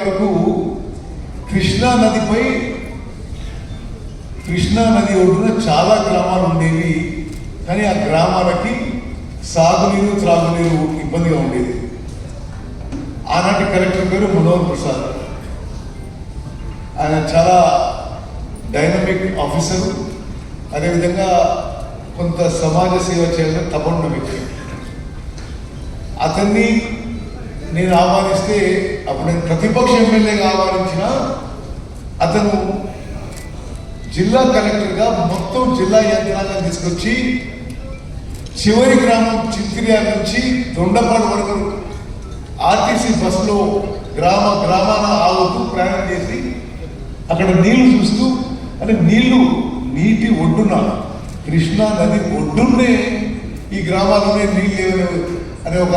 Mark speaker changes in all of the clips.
Speaker 1: వరకు కృష్ణా నదిపై కృష్ణా నది ఒడ్డున చాలా గ్రామాలు ఉండేవి. కానీ ఆ గ్రామాలకి సాగునీరు త్రాగునీరు ఇబ్బందిగా ఉండేది. ఆనాటి కలెక్టర్ పేరు మనోహర్ ప్రసాద్. ఆయన చాలా డైనమిక్ ఆఫీసర్. అదేవిధంగా కొంత సమాజ సేవ చేయాలని తపన్న వ్యక్తి. అతన్ని నేను ఆహ్వానిస్తే అప్పుడు నేను ప్రతిపక్ష ఎమ్మెల్యేగా ఆహ్వానించిన అతను జిల్లా కలెక్టర్గా మొత్తం జిల్లా యంత్రాంగం తీసుకొచ్చి చివరి గ్రామం చింతిరియాల నుంచి దొండపాడు వరకు ఆర్టీసీ బస్సులో గ్రామ గ్రామాన ఆగుతూ ప్రయాణం చేసి అక్కడ నీళ్ళు చూస్తూ అంటే నీళ్ళు నీటి ఒడ్డున కృష్ణా నది ఒడ్డునే ఈ గ్రామాలనే నీళ్ళు లేవు అనే ఒక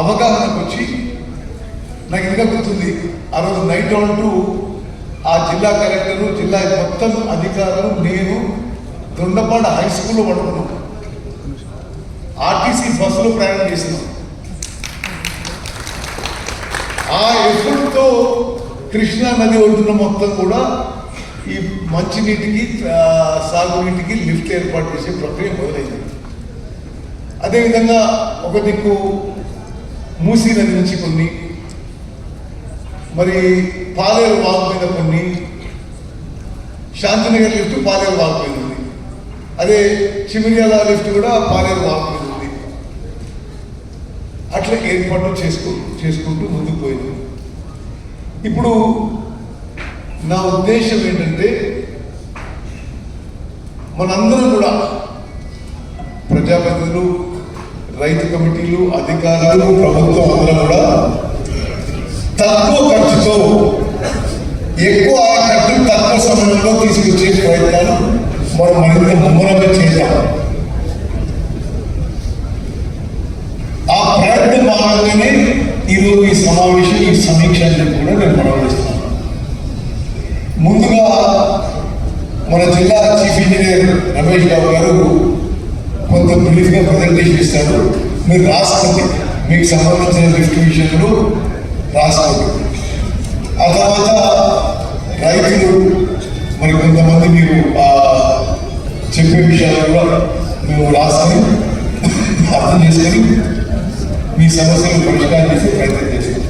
Speaker 1: అవగాహనకు వచ్చి నాకు ఇంకా గుర్తుంది? ఆ రోజు నైట్ అంటూ ఆ జిల్లా కలెక్టరు జిల్లా మొత్తం అధికారులు నేను దొండపాడ హై స్కూల్లో పడుకున్నాం. ఆర్టీసీ బస్సులో ప్రయాణం చేసినాం. ఆ ఎఫర్ట్తో కృష్ణా నది ఒడ్డున మొత్తం కూడా ఈ మంచినీటికి సాగునీటికి లిఫ్ట్ ఏర్పాటు చేసే ప్రక్రియ మొదలైంది. అదేవిధంగా ఒక దిక్కు మూసీ నది నుంచి కొన్ని మరి పాలేరు వాగు మీద కొన్ని శాంతినగర్ లిఫ్ట్ పాలేరు వాగు మీద ఉంది. అదే చిమిరియాల లిఫ్ట్ కూడా పాలేరు వాగు మీద ఉంది. అట్లా ఏర్పాటు చేసుకో చేసుకుంటూ ముందుకు పోయింది. ఇప్పుడు నా ఉద్దేశం ఏంటంటే మనందరం కూడా రైతు కమిటీలు అధికారులు ప్రభుత్వం అందరూ కూడా తక్కువ ఖర్చుతో ఎక్కువ ఖర్చు తక్కువ సమయంలో తీసుకొచ్చే ప్రయత్నాలు మనం మరింత ముమ్మరంగా చేద్దాం. ఆ ప్రయత్నం భాగంగానే ఈరోజు ఈ సమావేశం ఈ సమీక్ష కూడా నేను ప్రారంభిస్తున్నాను ముందుగా మన జిల్లా చీఫ్ ఇంజనీర్ రమేష్ బాబు గారు కొంత బ్రీఫ్గా ప్రజెంటేషన్ ఇస్తారు. మీరు రాసుకోండి. మీకు సంబంధించిన లిఫ్ట్ విషయంలో రాసుకోండి. ఆ తర్వాత రైతులు మరి కొంతమంది మీరు ఆ చెప్పే విషయాలు కూడా మేము రాసుకొని అర్థం చేసుకొని మీ సమస్యలు పరిష్కారం చేసే ప్రయత్నం